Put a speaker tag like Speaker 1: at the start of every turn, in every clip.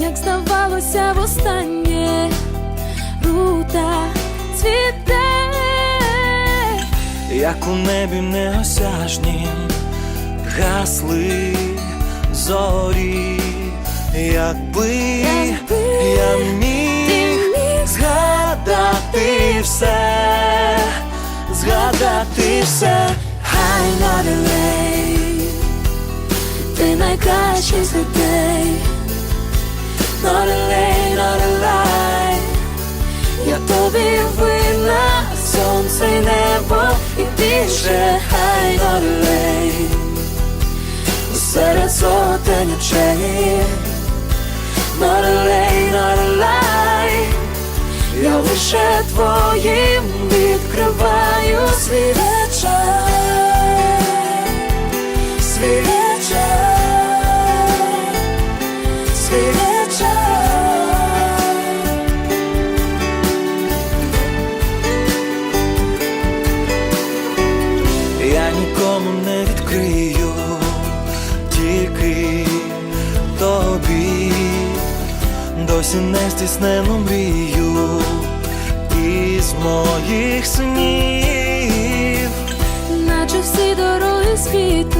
Speaker 1: як здавалося востаннє, рута цвіте.
Speaker 2: як у небі неосяжнім гасли зорі, якби
Speaker 1: Якби
Speaker 2: я міг
Speaker 1: міг
Speaker 2: згадати все, згадати все,
Speaker 1: Хай not Ти найкращий з людей Not delay, not a lie Я тобі винна Сонце й небо і більше Хай not delay Серед сотень очей Not delay, not a lie я лише твоїм відкриваю свій
Speaker 2: нікому не відкрию, тільки тобі, досі не стіснену мрію із моїх снів.
Speaker 1: наче всі дороги світу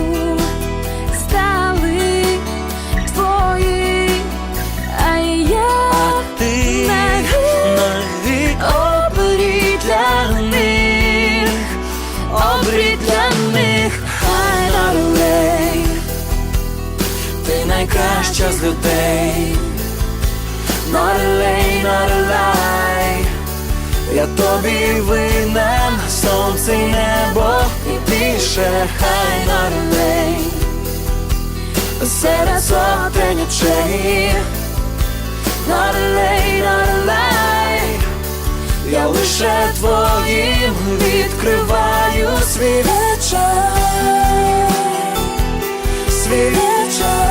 Speaker 1: час людей, Not a lay, not a lie.
Speaker 2: Я тобі винен, сонце й небо і більше
Speaker 1: хай not a lay. Серед сотень очей, Not a lay, not a lie. Я лише твоїм відкриваю свій вечір, свій вечір.